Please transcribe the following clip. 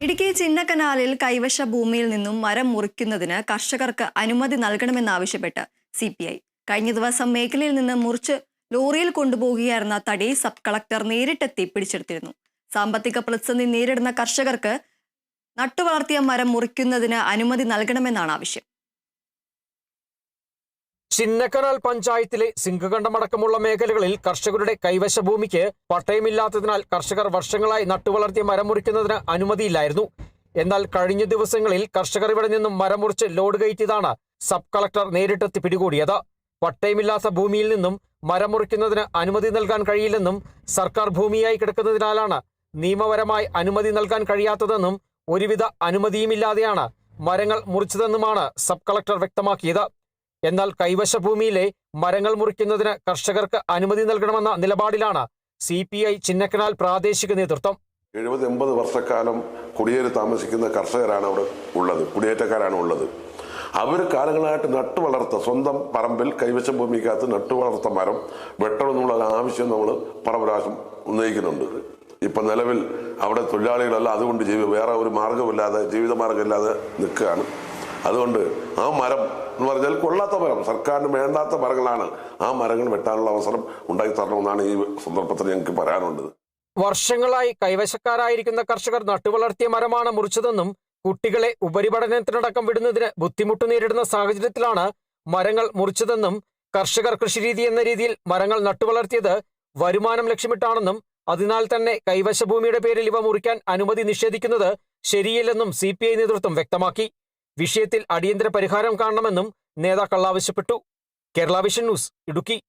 ഇടുക്കി ചിന്നക്കനാലിൽ കൈവശ ഭൂമിയിൽ നിന്നും മരം മുറിക്കുന്നതിന് കർഷകർക്ക് അനുമതി നൽകണമെന്നാവശ്യപ്പെട്ട് സി പി ഐ. കഴിഞ്ഞ ദിവസം മേഖലയിൽ നിന്ന് മുറിച്ച് ലോറിയിൽ കൊണ്ടുപോകുകയായിരുന്ന തടി സബ് കളക്ടർ നേരിട്ടെത്തി പിടിച്ചെടുത്തിരുന്നു. സാമ്പത്തിക പ്രതിസന്ധി നേരിടുന്ന കർഷകർക്ക് നട്ടുവളർത്തിയ മരം മുറിക്കുന്നതിന് അനുമതി നൽകണമെന്നാണ് ആവശ്യം. ചിന്നക്കനാൽ പഞ്ചായത്തിലെ സിംഹകണ്ഠമടക്കമുള്ള മേഖലകളിൽ കർഷകരുടെ കൈവശ ഭൂമിക്ക് പട്ടയമില്ലാത്തതിനാൽ കർഷകർ വർഷങ്ങളായി നട്ടുവളർത്തിയ മരം മുറിക്കുന്നതിന് അനുമതിയില്ലായിരുന്നു. എന്നാൽ കഴിഞ്ഞ ദിവസങ്ങളിൽ കർഷകർ ഇവിടെ നിന്നും മരം മുറിച്ച് ലോഡ് കയറ്റിയതാണ് സബ് കളക്ടർ നേരിട്ടെത്തി പിടികൂടിയത്. പട്ടയമില്ലാത്ത ഭൂമിയിൽ നിന്നും മരം മുറിക്കുന്നതിന് അനുമതി നൽകാൻ കഴിയില്ലെന്നും സർക്കാർ ഭൂമിയായി കിടക്കുന്നതിനാലാണ് നിയമപരമായി അനുമതി നൽകാൻ കഴിയാത്തതെന്നും ഒരുവിധ അനുമതിയുമില്ലാതെയാണ് മരങ്ങൾ മുറിച്ചതെന്നുമാണ് സബ് കളക്ടർ വ്യക്തമാക്കിയത്. എന്നാൽ കൈവശഭൂമിയിലെ മരങ്ങൾ മുറിക്കുന്നതിന് കർഷകർക്ക് അനുമതി നൽകണമെന്ന നിലപാടിലാണ് സി പി ഐ ചിന്നക്കനാൽ പ്രാദേശിക നേതൃത്വം. എഴുപത് എൺപത് വർഷക്കാലം കുടിയേറി താമസിക്കുന്ന കർഷകരാണ് അവിടെ ഉള്ളത് കുടിയേറ്റക്കാരാണ് ഉള്ളത്. അവർ കാലങ്ങളായിട്ട് നട്ടു വളർത്ത സ്വന്തം പറമ്പിൽ കൈവശം ഭൂമിക്കകത്ത് നട്ടു വളർത്ത മരം വെട്ടണമെന്നുള്ള ആവശ്യം നമ്മൾ പല പ്രാവശ്യം ഉന്നയിക്കുന്നുണ്ട്. ഇപ്പം നിലവിൽ അവിടെ തൊഴിലാളികളല്ല അതുകൊണ്ട് ജീവി വേറെ ഒരു മാർഗമില്ലാതെ ജീവിത മാർഗമില്ലാതെ നിൽക്കുകയാണ്. അതുകൊണ്ട് ആ മരം എന്ന് പറഞ്ഞാൽ കൊള്ളാത്ത മരം സർക്കാരിന് വേണ്ടാത്ത മരങ്ങളാണ്. ആ മരങ്ങൾ വെട്ടാനുള്ള അവസരം ഉണ്ടാക്കി തരണമെന്നാണ് ഈ സന്ദർഭത്തിൽ ഞങ്ങൾക്ക് പറയാനുള്ളത്. വർഷങ്ങളായി കൈവശക്കാരായിരിക്കുന്ന കർഷകർ നട്ടുവളർത്തിയ മരമാണ് മുറിച്ചതെന്നും കുട്ടികളെ ഉപരിപഠനത്തിനടക്കം വിടുന്നതിന് ബുദ്ധിമുട്ട് നേരിടുന്ന സാഹചര്യത്തിലാണ് മരങ്ങൾ മുറിച്ചതെന്നും കർഷകർ കൃഷിരീതി എന്ന രീതിയിൽ മരങ്ങൾ നട്ടുവളർത്തിയത് വരുമാനം ലക്ഷ്യമിട്ടാണെന്നും അതിനാൽ തന്നെ കൈവശഭൂമിയുടെ പേരിൽ ഇവ മുറിക്കാൻ അനുമതി നിഷേധിക്കുന്നത് ശരിയില്ലെന്നും സി നേതൃത്വം വ്യക്തമാക്കി. വിഷയത്തിൽ അടിയന്തര പരിഹാരം കാണണമെന്നും നേതാക്കൾ ആവശ്യപ്പെട്ടു. Kerala vision news Idukki.